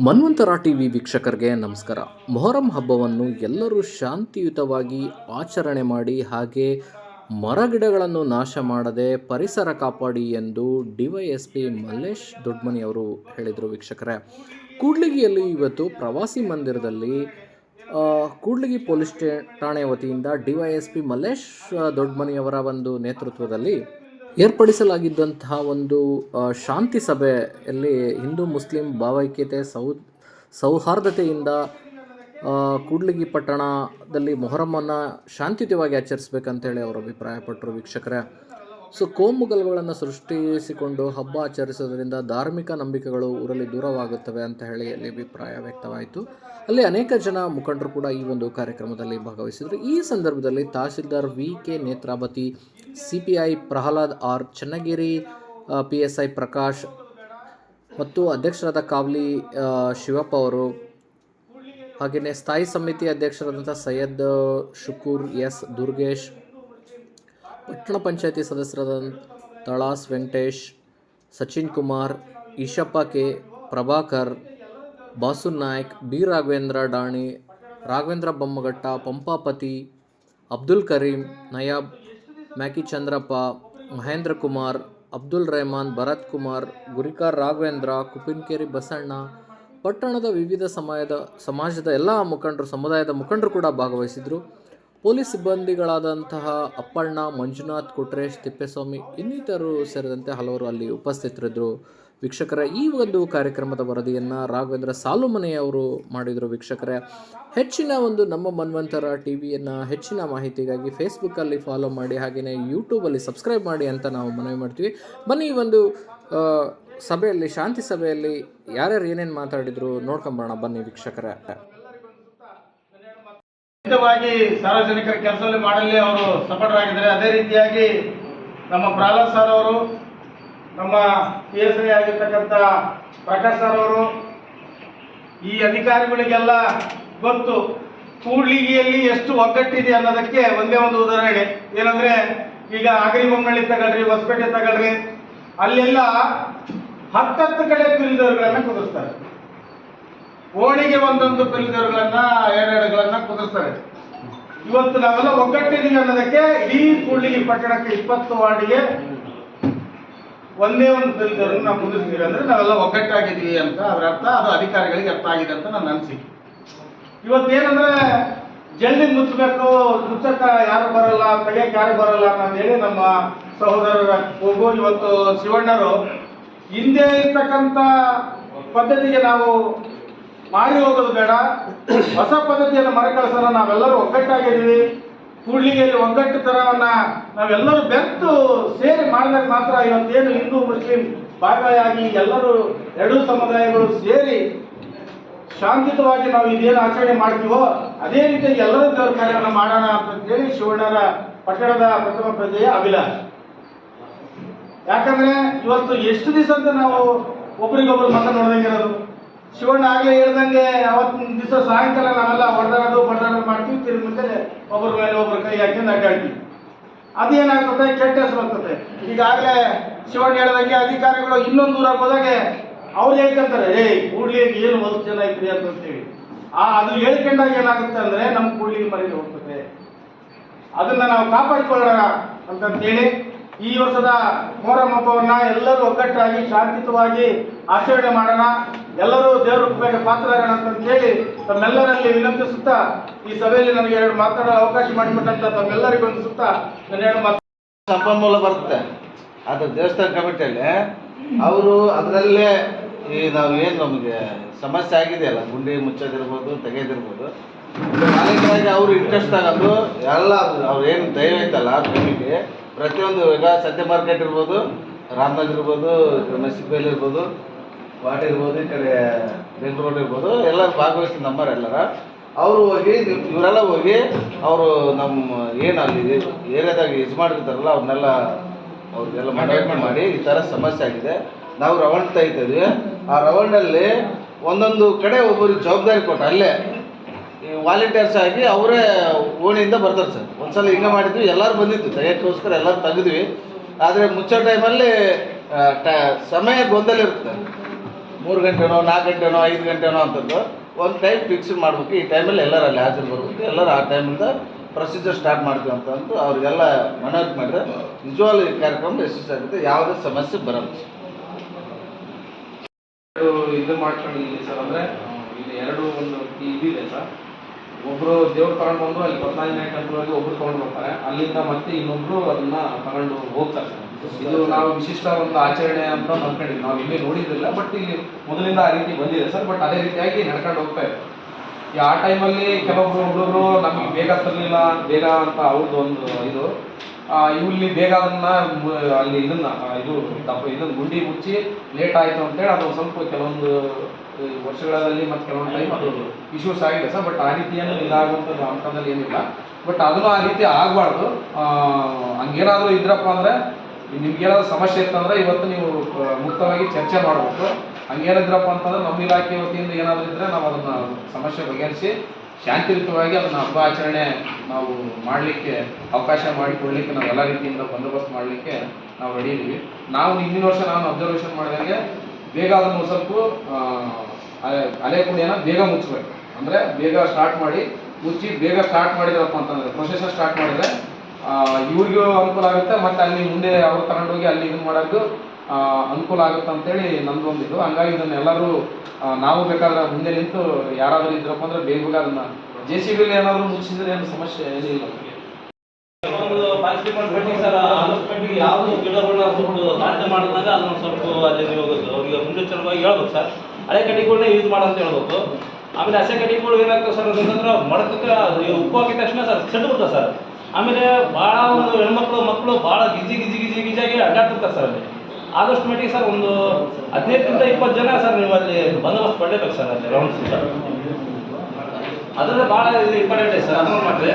ಮನ್ವಂತರ TV ವೀಕ್ಷಕರಿಗೆ ನಮಸ್ಕಾರ. ಮೊಹರಂ ಹಬ್ಬವನ್ನು ಎಲ್ಲರೂ ಶಾಂತಿಯುತವಾಗಿ ಆಚರಣೆ ಮಾಡಿ ಹಾಗೆ ಮರಗಿಡಗಳನ್ನು ನಾಶ ಮಾಡದೆ ಪರಿಸರ ಕಾಪಾಡಿ ಎಂದು ಡಿವೈಎಸ್ಪಿ ಮಲ್ಲೇಶ್ ದೊಡ್ಮನಿ ಅವರು ಹೇಳಿದರು ವೀಕ್ಷಕರೇ. ಕೂಡ್ಲಿಗಿಯಲ್ಲಿ ಇವತ್ತು ಪ್ರವಾಸಿ ಮಂದಿರದಲ್ಲಿ ಕೂಡ್ಲಿಗಿ ಪೊಲೀಸ್ ಠಾಣೆ ವತಿಯಿಂದ ಡಿವೈಎಸ್ಪಿ ಮಲ್ಲೇಶ್ ಆ, ದೊಡ್ಮನಿಯವರ ಒಂದು ನೇತೃತ್ವದಲ್ಲಿ ಏರ್ಪಡಿಸಲಾಗಿದ್ದಂತಹ ಒಂದು ಶಾಂತಿ ಸಭೆಯಲ್ಲಿ ಹಿಂದೂ ಮುಸ್ಲಿಂ ಭಾವೈಕ್ಯತೆ ಸೌ, ಸೌಹಾರ್ದತೆಯಿಂದ ಕೂಡ್ಲಿಗಿ ಪಟ್ಟಣದಲ್ಲಿ ಮೊಹರಮ್ಮನ್ನು ಶಾಂತಿಯುತವಾಗಿ ಆಚರಿಸ್ಬೇಕಂತೇಳಿ ಅವರು ಅಭಿಪ್ರಾಯಪಟ್ಟರು ವೀಕ್ಷಕರೇ. ಸೊ ಕೋಮು ಗಲಭೆಗಳನ್ನು ಸೃಷ್ಟಿಸಿಕೊಂಡು ಹಬ್ಬ ಆಚರಿಸೋದ್ರಿಂದ ಧಾರ್ಮಿಕ ನಂಬಿಕೆಗಳು ಊರಲ್ಲಿ ದೂರವಾಗುತ್ತವೆ ಅಂತ ಹೇಳಿ ಅಲ್ಲಿ ಅಭಿಪ್ರಾಯ ವ್ಯಕ್ತವಾಯಿತು. ಅಲ್ಲಿ ಅನೇಕ ಜನ ಮುಖಂಡರು ಕೂಡ ಈ ಒಂದು ಕಾರ್ಯಕ್ರಮದಲ್ಲಿ ಭಾಗವಹಿಸಿದರು. ಈ ಸಂದರ್ಭದಲ್ಲಿ tahsildar V K Netravati C P I Prahlad R Channagiri P S I Prakash ಮತ್ತು ಅಧ್ಯಕ್ಷರಾದ ಕಾವ್ಲಿ ಶಿವಪ್ಪ ಅವರು, ಹಾಗೆಯೇ ಸ್ಥಾಯಿ ಸಮಿತಿ ಅಧ್ಯಕ್ಷರಾದಂಥ ಸೈಯದ್ ಶುಕೂರ್ ಎಸ್ ದುರ್ಗೇಶ್ ಪಟ್ಟಣ ಪಂಚಾಯತಿ ಸದಸ್ಯರಾದ ತಳಾಸ್ ವೆಂಕಟೇಶ್, ಸಚಿನ್ ಕುಮಾರ್, ಈಶಪ್ಪ ಕೆ. ಪ್ರಭಾಕರ್, ಬಾಸು ನಾಯ್ಕ್, ಬಿ. ರಾಘವೇಂದ್ರ ಡಾಣಿ, ರಾಘವೇಂದ್ರ ಬೊಮ್ಮಘಟ್ಟ ಪಂಪಾಪತಿ ಅಬ್ದುಲ್ ಕರೀಂ, ನಯಾಬ್, ಮ್ಯಾಕಿ ಚಂದ್ರಪ್ಪ, ಮಹೇಂದ್ರ ಕುಮಾರ್, ಅಬ್ದುಲ್ ರೆಹಮಾನ್, ಭರತ್ ಕುಮಾರ್ ಗುರಿಕಾರ್ ರಾಘವೇಂದ್ರ, ಕುಪಿನ್ಕೇರಿ ಬಸಣ್ಣ, ಪಟ್ಟಣದ ವಿವಿಧ ಸಮಯದ, ಸಮಾಜದ ಎಲ್ಲ ಮುಖಂಡರು, ಸಮುದಾಯದ ಮುಖಂಡರು ಕೂಡ ಭಾಗವಹಿಸಿದರು. ಪೊಲೀಸ್ ಸಿಬ್ಬಂದಿಗಳಾದಂತಹ ಅಪ್ಪಣ್ಣ, ಮಂಜುನಾಥ್, ಕೊಟ್ರೇಶ್, ತಿಪ್ಪೇಸ್ವಾಮಿ ಇನ್ನಿತರರು ಸೇರಿದಂತೆ ಹಲವರು ಅಲ್ಲಿ ಉಪಸ್ಥಿತರಿದ್ದರು. ವೀಕ್ಷಕರ, ಈ ಒಂದು ಕಾರ್ಯಕ್ರಮದ ವರದಿಯನ್ನು ರಾಘವೇಂದ್ರ ಸಾಲುಮನೆಯವರು ಮಾಡಿದರು ವೀಕ್ಷಕರೇ. ಹೆಚ್ಚಿನ ಒಂದು ನಮ್ಮ ಮನ್ವಂತರ ಟಿ ವಿಯನ್ನು ಹೆಚ್ಚಿನ ಮಾಹಿತಿಗಾಗಿ ಫೇಸ್ಬುಕ್ಕಲ್ಲಿ ಫಾಲೋ ಮಾಡಿ ಹಾಗೆಯೇ ಯೂಟ್ಯೂಬಲ್ಲಿ ಸಬ್ಸ್ಕ್ರೈಬ್ ಮಾಡಿ ಅಂತ ನಾವು ಮನವಿ ಮಾಡ್ತೀವಿ. ಬನ್ನಿ ಒಂದು ಸಭೆಯಲ್ಲಿ, ಶಾಂತಿ ಸಭೆಯಲ್ಲಿ ಯಾರ್ಯಾರು ಏನೇನು ಮಾತಾಡಿದ್ರು ನೋಡ್ಕೊಂಬರೋಣ ಬನ್ನಿ ವೀಕ್ಷಕರೇ. ಖಂಡಿತವಾಗಿ ಸಾರ್ವಜನಿಕರ ಕೆಲಸದಲ್ಲಿ ಮಾಡಲಿ ಅವರು ಸಫಲರಾಗಿದ್ದಾರೆ. ಅದೇ ರೀತಿಯಾಗಿ ನಮ್ಮ ಪ್ರಹ್ಲಾದ್ ಸರ್ ಅವರು, ನಮ್ಮ ಪಿ ಎಸ್ ಐ ಆಗಿರ್ತಕ್ಕಂಥ ಪ್ರಕಾಶ್ ಸರ್ ಅವರು, ಈ ಅಧಿಕಾರಿಗಳಿಗೆಲ್ಲ ಗೊತ್ತು ಕೂಡ್ಲಿಗಿಯಲ್ಲಿ ಎಷ್ಟು ಒಗ್ಗಟ್ಟಿದೆ ಅನ್ನೋದಕ್ಕೆ ಒಂದೇ ಒಂದು ಉದಾಹರಣೆ. ಏನಂದ್ರೆ, ಈಗ ಆಗರಿಬೊಮ್ಮನಹಳ್ಳಿ ತಗೊಳ್ರಿ, ಹೊಸಪೇಟೆ ತಗೊಳ್ರಿ, ಅಲ್ಲೆಲ್ಲ ಹತ್ತತ್ತು ಕಡೆ ಪಿಲಿದವರುಗಳನ್ನ ಕುದಿಸ್ತಾರೆ ಓಣಿಗೆ ಒಂದೊಂದು ಪಿಲಿದವರುಗಳನ್ನ ಎರಡೆರಡುಗಳನ್ನ ಕುದಿಸ್ತಾರೆ ಇವತ್ತು ನಾವೆಲ್ಲ ಒಗ್ಗಟ್ಟಿದೀವಿ ಅನ್ನೋದಕ್ಕೆ ಇಡೀ ಕೂಡ್ಲಿಗಿ ಪಟ್ಟಣಕ್ಕೆ ಇಪ್ಪತ್ತು ವಾರ್ಡಿಗೆ ಒಂದೇ ಒಂದು ಪಿಲಿದವ್ರನ್ನ ನಾವು ಅಂದ್ರೆ ನಾವೆಲ್ಲ ಒಗ್ಗಟ್ಟಾಗಿದ್ದೀವಿ ಅಂತ ಅದರ ಅರ್ಥ ಅದು ಅಧಿಕಾರಿಗಳಿಗೆ ಅರ್ಥ ಆಗಿದೆ ಅಂತ ನನ್ನ ಅನಿಸಿಕೆ. ಇವತ್ತೇನಂದ್ರೆ ಜಲ್ದಿ ಮುಚ್ಚಬೇಕು ಮುಚ್ಚಕ್ಕ ಯಾರು ಬರಲ್ಲ ತೆಗಿಯಕ್ಕೆ ಯಾರು ಬರಲ್ಲ ಹೇಳಿ ನಮ್ಮ ಸಹೋದರರ ಹೋಗು ಇವತ್ತು ಶಿವಣ್ಣರು ಹಿಂದೆ ಇರ್ತಕ್ಕಂಥ ಪದ್ಧತಿಗೆ ನಾವು ಮಾರಿ ಹೋಗೋದು ಬೇಡ. ಹೊಸ ಪದ್ಧತಿಯನ್ನು ಮರುಕಳಿಸೋಣ ನಾವೆಲ್ಲರೂ ಒಗ್ಗಟ್ಟಾಗಿದ್ದೀವಿ. ಕೂಡ್ಲಿಗೆಯಲ್ಲಿ ಒಗ್ಗಟ್ಟು ತರವನ್ನ ನಾವೆಲ್ಲರೂ ಬೆತ್ತು ಸೇರಿ ಮಾಡಿದಾಗ ಮಾತ್ರ ಇವತ್ತೇನು ಹಿಂದೂ, ಮುಸ್ಲಿಂ ಭಾಗವಾಗಿ ಎಲ್ಲರೂ ಎರಡೂ ಸಮುದಾಯಗಳು ಸೇರಿ ಶಾಂತಿಯುತವಾಗಿ ನಾವು ಇದೇನು ಆಚರಣೆ ಮಾಡ್ತೀವೋ, ಅದೇ ರೀತಿ ಎಲ್ಲರೂ ದೇವರ ಮಾಡೋಣ ಅಂತೇಳಿ ಶಿವಣ್ಣರ ಪಟ್ಟಣದ ಪ್ರಥಮ ಪ್ರಜೆಯ ಅಭಿಲಾಷ. ಯಾಕಂದ್ರೆ ಇವತ್ತು ಎಷ್ಟು ದಿವಸ ಅಂತ ನಾವು ಒಬ್ರಿಗೊಬ್ರು ಮತ ನೋಡ್ದಂಗಿರೋದು ಶಿವಣ್ಣ ಆಗ್ಲೇ ಹೇಳ್ದಂಗೆ ಅವತ್ತಿನ ದಿವಸ ಸಾಯಂಕಾಲ ನಾವೆಲ್ಲ ಹೊಡೆದಾಡೋದು ಹೊಡೆದಾಡೋದು ಮಾಡ್ತೀವಿ, ತಿರುಗಿ ಮುಂದೆ ಒಬ್ಬರ ಮೇಲೆ ಒಬ್ಬರ ಕೈ ಹಾಕಿ ಅಡ್ಡಾಡ್ತೀವಿ ಅದೇನಾಗ್ತದೆ? ಕೆಟ್ಟ ಹೆಸರು ಆಗ್ತದೆ. ಈಗಾಗಲೇ ಶಿವಣ್ಣ ಹೇಳ್ದಂಗೆ ಅಧಿಕಾರಿಗಳು ಇನ್ನೊಂದು ಊರಾಗ ಹೋದಾಗೆ ಅವ್ರು ಹೇಳ್ಕೊಂತಾರೆ ಏ ಕೂಡ್ಲಿ ಏನು ಒಂದು ಜನ ಅಂತ ಅಂತೇಳಿ ಆ, ಅದು ಹೇಳ್ಕೊಂಡಾಗ ಏನಾಗುತ್ತೆ ಅಂದ್ರೆ ನಮ್ಮ ಕೂಡ್ಲಿಗೆ ಮರೀಲಿ ಹೋಗ್ತದೆ. ಅದನ್ನ ನಾವು ಕಾಪಾಡಿಕೊಳ್ಳೋಣ ಅಂತಂತೇಳಿ ಈ ವರ್ಷದ ಮೊಹರಂ ಹಬ್ಬವನ್ನ ಎಲ್ಲರೂ ಒಗ್ಗಟ್ಟಾಗಿ ಶಾಂತಿಯುತವಾಗಿ ಆಚರಣೆ ಮಾಡೋಣ. ಎಲ್ಲರೂ ದೇವರ ಕೃಪೆಗೆ ಪಾತ್ರರಾಗೋಣ ಅಂತಂತೇಳಿ ತಮ್ಮೆಲ್ಲರಲ್ಲಿ ವಿನಂತಿಸುತ್ತಾ ಈ ಸಭೆಯಲ್ಲಿ ನನಗೆ ಎರಡು ಮಾತಾಡೋ ಅವಕಾಶ ಮಾಡಿಕೊಟ್ಟಂತ ತಮ್ಮೆಲ್ಲರಿಗೂ ಒಂದು ಸುತ್ತ ಎರಡು ಮಾತು ಸಂಪನ್ಮೂಲ ಬರುತ್ತೆ. ಅದು ದೇವಸ್ಥಾನ ಕಮಿಟಿಯಲ್ಲಿ ಅವರು ಅದರಲ್ಲೇ ಈ ನಾವು ಏನು ನಮಗೆ ಸಮಸ್ಯೆ ಆಗಿದೆಯಲ್ಲ ಗುಂಡಿ ಮುಚ್ಚೋದಿರ್ಬೋದು, ತೆಗೆಯೋದಿರ್ಬೋದು. ಮಾಲೀಕರಾಗಿ ಅವರು ಇಂಟ್ರೆಸ್ಟ್ ತಗೊಂಡು ಎಲ್ಲ ಅವ್ರು ಏನು ದೈವ ಐತಲ್ಲ ಕಮಿಟಿ ಪ್ರತಿಯೊಂದು ಈಗ ಸದ್ಯ ಮಾರ್ಕೆಟ್ ಇರ್ಬೋದು, ರಾಮನಗರ್ ಇರ್ಬೋದು ನಸಿಬೇಲ್ ಇರ್ಬೋದು ವಾಟ್ ಇರ್ಬೋದು ಈ ಕಡೆ ರಿಂಗ್ ರೋಡ್ ಇರ್ಬೋದು ಎಲ್ಲರೂ ಭಾಗವಹಿಸಿ ನಂಬರ್ ಎಲ್ಲರ. ಅವರು ಹೋಗಿ ಇವರೆಲ್ಲ ಹೋಗಿ ಅವರು ನಮ್ಮ ಏನು ಅಲ್ಲಿ ಏರಿಯಾದಾಗ ಇದು ಮಾಡಿರ್ತಾರಲ್ಲ ಅವ್ರನ್ನೆಲ್ಲ ಅವ್ರಿಗೆಲ್ಲ ಮನವರಿಕೆ ಮಾಡಿ ಈ ಥರ ಸಮಸ್ಯೆ ಆಗಿದೆ. ನಾವು ರೌಂಡ್ ತೆಗಿತೀವಿ ಆ ರೌಂಡಲ್ಲಿ ಒಂದೊಂದು ಕಡೆ ಒಬ್ಬರಿಗೆ ಜವಾಬ್ದಾರಿ ಕೊಟ್ಟು ಅಲ್ಲೇ ಈ ವಾಲಂಟಿಯರ್ಸ್ ಆಗಿ ಅವರೇ ಓಣಿಯಿಂದ ಬರ್ತಾರೆ ಸರ್. ಒಂದ್ಸಲ ಹಿಂಗೆ ಮಾಡಿದ್ವಿ ಎಲ್ಲರೂ ಬಂದಿದ್ದು ತೆಗೆಯೋಕ್ಕೋಸ್ಕರ ಎಲ್ಲರೂ ತೆಗೆದ್ವಿ. ಆದರೆ ಮುಚ್ಚೋ ಟೈಮಲ್ಲಿ ಸಮಯ ಗೊಂದಲ ಇರುತ್ತೆ. ಮೂರು ಗಂಟೆನೋ, ನಾಲ್ಕು ಗಂಟೆನೋ, ಐದು ಗಂಟೆನೋ ಅಂತದ್ದು ಒಂದು ಟೈಮ್ ಫಿಕ್ಸ್ ಮಾಡ್ಬೇಕು. ಈ ಟೈಮಲ್ಲಿ ಎಲ್ಲರೂ ಅಲ್ಲಿ ಹಾಜರು ಬರ್ಬೇಕು. ಎಲ್ಲರೂ ಆ ಟೈಮಿಂದ ಪ್ರೊಸೀಜರ್ ಸ್ಟಾರ್ಟ್ ಮಾಡ್ತೀವಿ ಅಂತ ಅಂದು ಅವರಿಗೆಲ್ಲ ಮನವರಿಕೆ ಮಾಡಿದ್ರೆ ನಿಜವಾಗ್ಲೂ ಈ ಕಾರ್ಯಕ್ರಮ ಯಶಸ್ಸಾಗುತ್ತೆ ಯಾವುದೇ ಸಮಸ್ಯೆ ಬರಲ್ಲ. ಇದು ಮಾಡ್ಕೊಂಡಿದ್ದೀನಿ ಸರ್ ಅಂದರೆ, ಇಲ್ಲಿ ಎರಡು ಒಂದು ಇದಿದೆ ಸರ್. ಒಬ್ಬರು ದೇವ್ರು ತಗೊಂಡು ಬಂದು ಅಲ್ಲಿ ಪದ್ಮಾಂಜನೇಯ ನಾಯಕ ಅಂತ ಒಬ್ರು ತಗೊಂಡು ಬರ್ತಾರೆ. ಅಲ್ಲಿಂದ ಮತ್ತೆ ಇನ್ನೊಬ್ರು ಅದನ್ನ ತಗೊಂಡು ಹೋಗ್ತಾರೆ ಸರ್. ಇದು ನಾವು ವಿಶಿಷ್ಟ ಒಂದು ಆಚರಣೆ ಅಂತ ಅನ್ಕೊಂಡಿದ್ವಿ ನಾವು ಇಲ್ಲಿ ನೋಡಿದ್ರಿಲ್ಲ ಬಟ್ ಇಲ್ಲಿ ಮೊದಲಿಂದ ಆ ರೀತಿ ಬಂದಿದೆ ಸರ್. ಬಟ್ ಅದೇ ರೀತಿಯಾಗಿ ನಡ್ಕೊಂಡು ಹೋಗ್ತಾ ಇದೆ. ಈ ಆ ಟೈಮಲ್ಲಿ ಕೆಲವೊಬ್ರು ಹುಡುಗರು ನಮಗೆ ಬೇಗ ತರಲಿಲ್ಲ, ಬೇಗ ಅಂತ ಅವ್ರದ್ದು ಒಂದು ಇದು. ಇಲ್ಲಿ ಬೇಗ ಅದನ್ನ ಅಲ್ಲಿ ಇದನ್ನ ಇದು ತಪ್ಪ ಇದನ್ನ ಗುಂಡಿ ಮುಚ್ಚಿ ಲೇಟ್ ಆಯ್ತು ಅಂತೇಳಿ ಅದು ಸ್ವಲ್ಪ ಕೆಲವೊಂದು ವರ್ಷಗಳಲ್ಲಿ ಮತ್ತು ಕೆಲವೊಂದು ಟೈಮ್ ಅದು ಇಶ್ಯೂಸ್ ಆಗಿದೆ ಸರ್. ಬಟ್ ಆ ರೀತಿಯನ್ನು ಇದಾಗುವಂಥದ್ದು ಅಂಥದ್ದಲ್ಲಿ ಏನಿಲ್ಲ. ಬಟ್ ಅದನ್ನು ಆ ರೀತಿ ಆಗಬಾರ್ದು. ಹಂಗೇನಾದರೂ ಇದ್ರಪ್ಪ ಅಂದರೆ ನಿಮ್ಗೇನಾದ್ರು ಸಮಸ್ಯೆ ಇತ್ತಂದ್ರೆ ಇವತ್ತು ನೀವು ಮುಕ್ತವಾಗಿ ಚರ್ಚೆ ಮಾಡಬೇಕು. ಹಂಗೇನಿದ್ರಪ್ಪ ಅಂತಂದ್ರೆ ನಮ್ಮ ಇಲಾಖೆ ವತಿಯಿಂದ ಏನಾದರೂ ಇದ್ರೆ ನಾವು ಅದನ್ನ ಸಮಸ್ಯೆ ಬಗೆಹರಿಸಿ ಶಾಂತಿಯುತವಾಗಿ ಅದನ್ನ ಹಬ್ಬ ಆಚರಣೆ ನಾವು ಮಾಡಲಿಕ್ಕೆ ಅವಕಾಶ ಮಾಡಿಕೊಡ್ಲಿಕ್ಕೆ ನಾವು ಎಲ್ಲ ರೀತಿಯಿಂದ ಬಂದೋಬಸ್ತ್ ಮಾಡಲಿಕ್ಕೆ ನಾವು ರೆಡಿ ಇದ್ದೀವಿ. ನಾವು ಹಿಂದಿನ ವರ್ಷ ನಾನು ಅಬ್ಸರ್ವೇಷನ್ ಮಾಡಿದಂಗೆ ಬೇಗ ಅದನ್ನು ಸ್ವಲ್ಪ ಅಲೆ- ಅಲೆ ಕುಡಿಯೋನ ಬೇಗ ಮುಚ್ಚಬೇಕು ಅಂದರೆ ಬೇಗ ಸ್ಟಾರ್ಟ್ ಮಾಡಿ ಮುಚ್ಚಿ ಬೇಗ ಸ್ಟಾರ್ಟ್ ಮಾಡಿದ್ರಪ್ಪ ಅಂತಂದ್ರೆ ಪ್ರೊಸೆಸ್ ಸ್ಟಾರ್ಟ್ ಮಾಡಿದ್ರೆ ಇವ್ರಿಗೂ ಅನುಕೂಲ ಆಗುತ್ತೆ, ಮತ್ತೆ ಅಲ್ಲಿ ಮುಂದೆ ಅವ್ರು ತಗೊಂಡೋಗಿ ಅಲ್ಲಿ ಇದು ಮಾಡೋದು ಅನುಕೂಲ ಆಗುತ್ತೆ ಅಂತೇಳಿ ಹೇಳಿ ಒಂದಿದು ಹಂಗಾಗಿ ಇದನ್ನ ಎಲ್ಲರೂ ನಾವು ಬೇಕಾದ್ರೆ ಮುಂದೆ ನಿಂತು ಯಾರಾದರೂ ಇದ್ರಪ್ಪ ಅಂದ್ರೆ ಬೇಗ ಬೇಗ ಅದನ್ನ ಜೆ ಸಿ ಬಿಲಿ ಏನಾದರೂ ಮುಗಿಸಿದ್ರೆ ಏನು ಸಮಸ್ಯೆ ಏನಿಲ್ಲ ಮಾಡಿ ಗಿಡಗಳನ್ನ ಸ್ವಲ್ಪ ಅಲ್ಲಿ ಅವ್ರಿಗೆ ಸರ್. ಹಳೆ ಕಟ್ಟಿಗಳನ್ನ ಯೂಸ್ ಮಾಡಂತ ಹೇಳ್ಬೇಕು. ಆಮೇಲೆ ಹಸೆ ಕಟ್ಟಿಗಳು ಏನಾಗ್ತದೆ ಸರ್ ಅಂತಂದ್ರೆ ಮಡಕಕ್ಕೆ ಉಪ್ಪು ಹಾಕಿದ ತಕ್ಷಣ ಸರ್ ಚೆಂಡು ಬಿಡ್ತದೆ ಸರ್. ಆಮೇಲೆ ಭಾಳ ಒಂದು ಹೆಣ್ಮಕ್ಳು ಮಕ್ಕಳು ಭಾಳ ಗಿಜಿ ಗಿಜಿ ಗಿಜಿ ಗಿಜಿಯಾಗಿ ಅಡ್ಡಾಡ್ತಿರ್ತಾರೆ ಸರ್ ಅಲ್ಲಿ. ಆದಷ್ಟು ಮಟ್ಟಿಗೆ ಸರ್ ಒಂದು ಹದಿನೈದರಿಂದ ಇಪ್ಪತ್ತು ಜನ ಸರ್ ನೀವು ಅಲ್ಲಿ ಬಂದೋಬಸ್ತ್ ಪಡಲೇಬೇಕು ಸರ್ ಅಲ್ಲಿ ರೌಂಡ್ಸ್ ಸರ್ ಅದರಲ್ಲಿ ಭಾಳ ಇದು ಇಂಪಾರ್ಟೆಂಟ್ ಸರ್ ಅದನ್ನು ಮಾಡಿದ್ರೆ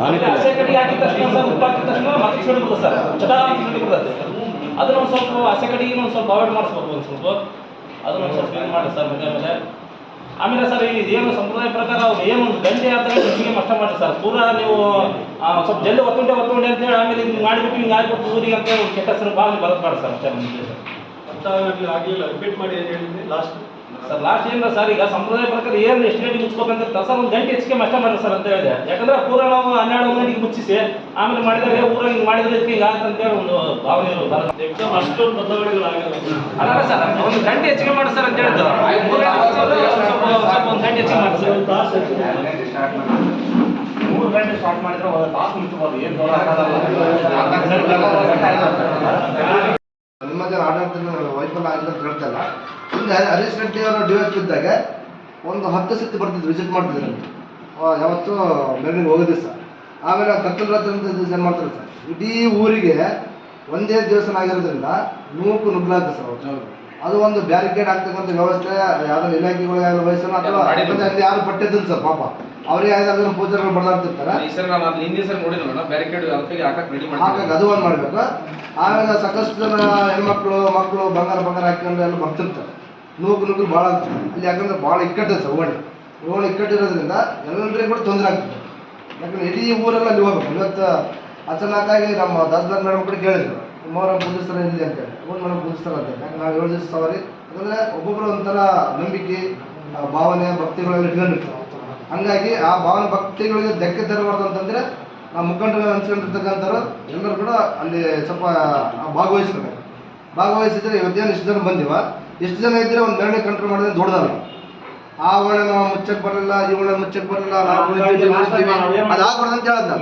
ಆಮೇಲೆ ಹಸೆ ಕಡಿ ಹಾಕಿದ ತಕ್ಷಣ ಸರ್ ಉಪ್ಪು ಹಾಕಿದ ತಕ್ಷಣ ಮತ್ತೆ ಸಿಡಿ ಸರ್ ಚಟಾ ಸಿಡಿ ಬಿಡುತ್ತೆ. ಅದನ್ನ ಒಂದು ಸ್ವಲ್ಪ ಹಸೆ ಕಡಿಗೆ ಒಂದು ಸ್ವಲ್ಪ ಅವಾಯ್ಡ್ ಮಾಡಿಸ್ಬೇಕು ಒಂದು ಸ್ವಲ್ಪ. ಅದನ್ನ ಒಂದು ಸ್ವಲ್ಪ ಏನು ಮಾಡಿ ಸರ್ ಮತ್ತೆ ಆಮೇಲೆ ಆಮೇಲೆ ಸರ್ ಇಲ್ಲಿ ಏನು ಸಂಪ್ರದಾಯ ಪ್ರಕಾರ ಅವ್ರು ಏನು ಗಂಟೆ ಆದ ಹೆಚ್ಚಿಗೆ ಕಷ್ಟ ಮಾಡಿ ಸರ್? ಪೂರಾ ನೀವು ಸ್ವಲ್ಪ ಜಲ್ದಿ ಒತ್ತುಂಡೆ ಅಂತ ಹೇಳಿ ಆಮೇಲೆ ಹಿಂಗೆ ಮಾಡಿಬಿಟ್ಟು ಹಿಂಗೆ ಆಗಿಬಿಟ್ಟು ಊರಿಗೆ ಒಂದು ಕೆಟ್ಟ ಹೆಸರು ಭಾಳ ಮಾಡಿ ಸರ್ ಅಷ್ಟೇ ನಮಗೆ. ಆಗಲಿಲ್ಲ ರಿಪೀಟ್ ಮಾಡಿ ಅಂತ ಹೇಳಿದ್ರಿ? ಲಾಸ್ಟ್ ಸರ್ ಲಾಸ್ಟ್ ಏನಿಲ್ಲ ಸರ್ ಈಗ ಸಂಪ್ರದಾಯ ಪ್ರಕಾರ ಏನು ಎಷ್ಟು ಗಂಟೆಗೆ ಮುಚ್ಕೋಬೇಕಂತ ಸರ್ ಒಂದು ಗಂಟೆ ಹೆಚ್ಚಿಗೆ ಅಷ್ಟೇ ಮಾಡಿ ಸರ್ ಅಂತ ಹೇಳಿದೆ ಯಾಕಂದ್ರೆ ಪೂರ ನಾವು ಹನ್ನೆರಡು ಒಂದು ಗಂಟೆಗೆ ಮುಚ್ಚಿಸಿ ಆಮೇಲೆ ಮಾಡಿದಾಗ ಊರ ಹಿಂಗೆ ಮಾಡಿದ್ರೆ ಹಿಂಗೆ ಆಗುತ್ತೆ ಅಂತೇಳಿ ಒಂದು ಭಾವನೆ ಬರಲ್ಲ. ಎಕ್ಸಾಮ್ ಅಷ್ಟೊಂದು ಬದಲಾವಣೆಗಳಾಗಲ್ಲ ಅಲ್ಲ ಸರ್ ಒಂದು ಗಂಟೆ ಹೆಚ್ಚಿಗೆ ಮಾಡಿ ಸರ್ ಅಂತ ಹೇಳಿದ್ರು ಮೂರು ಗಂಟೆ ಮುಗ್ಸೋದು ಸ್ವಲ್ಪ ಸ್ವಲ್ಪ ಒಂದು ಗಂಟೆ ಹೆಚ್ಚಿಗೆ ಮಾಡಿ ಸರ್ ಮೂರು ಗಂಟೆ ಸ್ಟಾರ್ಟ್ ಮಾಡಿದ್ರೆ ಒಂದು ತಾಸು ಮುಚ್ಚಬಹುದು ಏನು ನಿಮ್ಮ ಜನ ವೈಫಲ್ಯ ಆಗಿದೆ ಅಂತ ಹೇಳ್ತಲ್ಲ ಹಿಂಗೆ ಹರೀಶ್ ರೆಡ್ಡಿ ಅವರು ಡಿ ಎಸ್ ಇದ್ದಾಗ ಒಂದು ಹತ್ತು ಸತಿ ಬರ್ತಿದ್ರು ವಿಸಿಟ್ ಮಾಡ್ತಿದ್ರು ಯಾವತ್ತು ಬೆಳಗ್ಗೆ ಹೋಗೋ ದಿವಸ ಆಮೇಲೆ ಕತ್ತಲ ರಾತ್ರಿ ಅಂತ ದಿವಸ ಮಾಡ್ತಾರೆ ಸರ್? ಇಡೀ ಊರಿಗೆ ಒಂದೇ ದಿವಸ ಆಗಿರೋದ್ರಿಂದ ನೂಕು ನುಗ್ಗಲಾಗುತ್ತೆ ಸರ್ ಅವತ್ತು. ಅದು ಒಂದು ಬ್ಯಾರಿಕೇಡ್ ಆಗ್ತಕ್ಕಂಥ ವ್ಯವಸ್ಥೆ ಯಾವ್ದಾದ್ರು ಇಲಾಖೆಗಳಿಗಾಗಲಿ ವಹಿಸಲ್ಲ ಅಥವಾ ಅಲ್ಲಿ ಯಾರು ಪಟ್ಟಿದ್ದು ಸರ್ ಪಾಪ. ಅವರಿಗೆ ಯಾವ್ದಾದ್ರು ಈ ಸರ್ ನಾನು ಅದು ಹಾಗಾಗಿ ಒಂದು ಮಾಡ್ಬೇಕು. ಆಮೇಲೆ ಸಾಕಷ್ಟು ಜನ ಹೆಣ್ಮಕ್ಳು ಮಕ್ಕಳು ಬಂಗಾರ ಬಂಗಾರ ಹಾಕೊಂಡು ಎಲ್ಲ ಬರ್ತಿರ್ತಾರೆ. ನೂಕು ನೂಕು ಭಾಳ ಅಲ್ಲಿ ಯಾಕಂದ್ರೆ ಭಾಳ ಇಕ್ಕಟ್ಟು ಸರ್ ಓಣಿ. ಓಣಿ ಇಕ್ಕಟ್ಟಿರೋದ್ರಿಂದ ಎಲ್ಲರಿಗೂ ಕೂಡ ತೊಂದರೆ ಆಗ್ತದೆ. ಯಾಕಂದ್ರೆ ಇಡೀ ಊರೆಲ್ಲ ಅಲ್ಲಿ ಹೋಗ್ಬೇಕು. ಇವತ್ತು ಅಚಾನಕ್ಕಾಗಿ ನಮ್ಮ ದಾಸದಾರ್ ಮೇಡಮ್ ಕೂಡ ಕೇಳಿದ್ರು. ಮೊಹರಂ ಪೂಜಿಸ್ತಾರೆ ಇಲ್ಲಿ ಅಂತೇಳಿ ಒಂದು ಮೇಡಮ್ ಪೂಜಿಸ್ತಾರೆ ಅಂತ ಯಾಕಂದ್ರೆ ನಾವು ಏಳು ದಿವಸ ಸವಾರಿ. ಅಂದರೆ ಒಬ್ಬೊಬ್ಬರು ಒಂಥರ ನಂಬಿಕೆ ಭಾವನೆ, ಭಕ್ತಿಗಳೆಲ್ಲ ಇಟ್ಕೊಂಡಿರ್ತಾರೆ ಹಂಗಾಗಿ ಆ ಭಾವನೆ, ಭಕ್ತಿಗಳಿಗೆ ಧಕ್ಕೆ ತರಬಾರ್ದು ಅಂತಂದರೆ ಆ ಮುಖಂಡರು ಅನ್ಸ್ಕೊಂಡಿರ್ತಕ್ಕಂಥವ್ರು ಎಲ್ಲರೂ ಕೂಡ ಅಲ್ಲಿ ಸ್ವಲ್ಪ ಭಾಗವಹಿಸ್ಬೇಕು. ಭಾಗವಹಿಸಿದ್ರೆ ಇವತ್ತೇನು ಇಷ್ಟು ಜನ ಬಂದಿವ? ಎಷ್ಟು ಜನ ಇದ್ದರೆ ಒಂದು ಮೆರವಣಿಗೆ ಕಂಟ್ರೋಲ್ ಮಾಡಿದ್ರೆ ದೊಡ್ಡದಲ್ಲ ಆ ನಾವು ಮುಚ್ಚಕ್ ಬರಲ್ಲ ಈ ಮುಚ್ಚಕ್ ಬರಲ್ಲ ಅದಾಗ್ಬಾರ್ದಂತ ಹೇಳ್ದ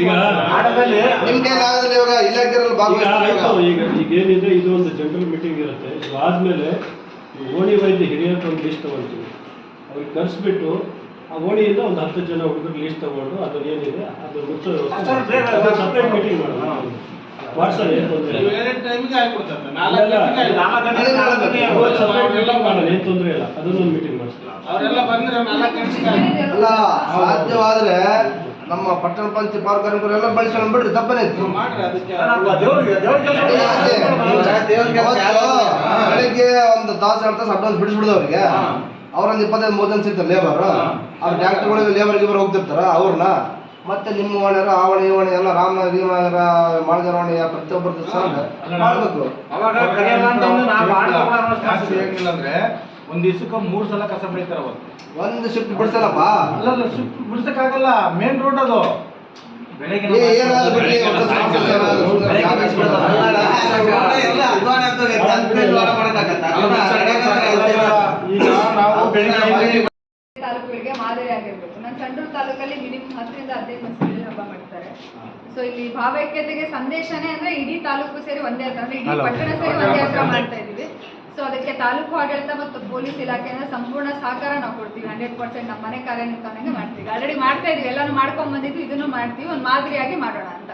ಈಗ ನಿಮ್ ಕೈಲಿ ಆಗೋದಿಲ್ಲ ಇವಾಗ ಇಲಾಖೆಯಲ್ಲಿ ಈಗ ಭಾಗವಹಿಸ್ತಾರೆ ಆಯ್ತು ಇವಾಗ. ಈಗ ಈಗ ಏನಿದೆ ಇದು ಒಂದು ಜನರಲ್ ಮೀಟಿಂಗ್ ಇರುತ್ತೆ. ಇದು ಆದ್ಮೇಲೆ ಓಣಿ ವೈದ್ಯ ಹಿರಿಯರ ಒಂದು ಲಿಸ್ಟ್ ತಗೊಳ್ತೀವಿ ಅವ್ರಿಗೆ ಕರ್ಸ್ಬಿಟ್ಟು ಆ ಓಣಿಯಿಂದ ಒಂದು ಹತ್ತು ಜನ ಹುಡುಗರು ಲಿಸ್ಟ್ ತಗೊಂಡು ಅದು ಏನಿದೆ ಅದು ಮುಚ್ಚೋ ಸಪ್ರೇಟ್ ಮೀಟಿಂಗ್ ಮಾಡೋದು ವಾಟ್ಸಪ್ ಇಲ್ಲ ಏನು ತೊಂದರೆ ಇಲ್ಲ ಅದನ್ನೊಂದು ಮೀಟಿಂಗ್ ಮಾಡಿಸ್ತೀವಿ ಅವರೆಲ್ಲ ಬಂದ್ರೆ ನಾಲ್ಕು ಗಂಟೆಗೆ ಅಲ್ಲ ಸಾಧ್ಯವಾದ್ರೆ ನಮ್ಮ ಪಟ್ಟಣ ಪಂಚ ಪಾರ್ಕರು ಎಲ್ಲ ಬಳಸ್ಕೊಂಡು ಬಿಡ್ರಿ ತಪ್ಪನೇ ಬೆಳಿಗ್ಗೆ ಒಂದು ತಾಸು ಎರಡು ತಾಸು ಅಡ್ವಾನ್ಸ್ ಬಿಡಿಸ್ಬಿಡ್ದು ಅವ್ರಿಗೆ. ಅವ್ರೊಂದು ಇಪ್ಪತ್ತೈದು ಮೂವತ್ತು ಜನ ಸಿಗ್ತಾರೆ ಲೇಬರ್ ಅವ್ರ ಟ್ಯಾಕ್ಟರ್ಗಳಿಗೆ ಲೇಬರ್ ಗಿಬರ್ ಹೋಗ್ತಿರ್ತಾರ ಅವ್ರನ್ನ. ಮತ್ತೆ ನಿಮ್ಮ ಓಣ್ಯರು ಆ ಓಣಿ ಈ ಓಣಿ ಎಲ್ಲ ರಾಮ ಗೀಮನಗರ ಮಾಳಗರ ಓಣಿ ಪ್ರತಿಯೊಬ್ಬರದ್ದು ಸಂಘ ಮಾಡ್ಬೇಕು ಅಂದ್ರೆ ಒಂದ್ ದಿವ್ಸಕ್ಕೆ ಮೂರ್ ಸಲ ಕಸ ಬೆಳಿತಾರ ಒಂದು ಶಿಫ್ಟ್ ಬಿಡ್ಸಲ್ಲಪ್ಪ ಅಲ್ಲಲ್ಲ ಶಿಫ್ಟ್ ಬಿಡ್ಸಕ್ಕಾಗಲ್ಲ ಮೇನ್ ರೋಡ್ ಅದು ಬೆಳಗ್ಗೆ ಏ, ಏನಾದ್ರು ಬಿಡ್ಲಿ, ಒಂದು ಸಮಸ್ಯೆ ಏನಾದ್ರು ಸುಮ್ನೆ ಜಾಗ ಇಸ್ಬಿಡೋದು. ಈಗ ನಾವು ಬೆಳಿಗ್ಗೆ ತಾಲೂಕುಗಳಿಗೆ ಮಾದರಿ ಆಗಿರ್ಬೇಕು ಸಂಡೂರು ತಾಲೂಕಲ್ಲಿ ಮಿನಿಮಮ್ ಹತ್ತರಿಂದ ಹದಿನೈದು ಮಂದಿ ಹಬ್ಬ ಮಾಡ್ತಾರೆ. ಸೊ ಇಲ್ಲಿ ಭಾವೈಕ್ಯತೆಗೆ ಸಂದೇಶನೇ ಅಂದ್ರೆ ಇಡೀ ತಾಲೂಕು ಸೇರಿ ಒಂದೇ ಹತ್ರ ಅಂದ್ರೆ ಇಡೀ ಪಟ್ಟಣ ಸೇರಿ ಒಂದೇ ಹತ್ರ ಮಾಡ್ತಾ ಇದೀವಿ ಸೊ ಅದಕ್ಕೆ ತಾಲೂಕು ಆಡಳಿತ ಮತ್ತು ಪೊಲೀಸ್ ಇಲಾಖೆಯಿಂದ ಸಂಪೂರ್ಣ ಸಹಕಾರ ನಾವು ಕೊಡ್ತೀವಿ. ಹಂಡ್ರೆಡ್ ಪರ್ಸೆಂಟ್ ನಮ್ಮ ಮನೆ ಕಾರ್ಯನಿರ್ವಹಣೆಗೆ ಮಾಡ್ತೀವಿ. ಆಲ್ರೆಡಿ ಮಾಡ್ತಾ ಇದೀವಿ ಎಲ್ಲಾನು ಮಾಡ್ಕೊಂಡ್ ಬಂದಿದ್ವಿ. ಇದನ್ನು ಮಾಡ್ತೀವಿ. ಒಂದು ಮಾದರಿಯಾಗಿ ಮಾಡೋಣ ಅಂತ.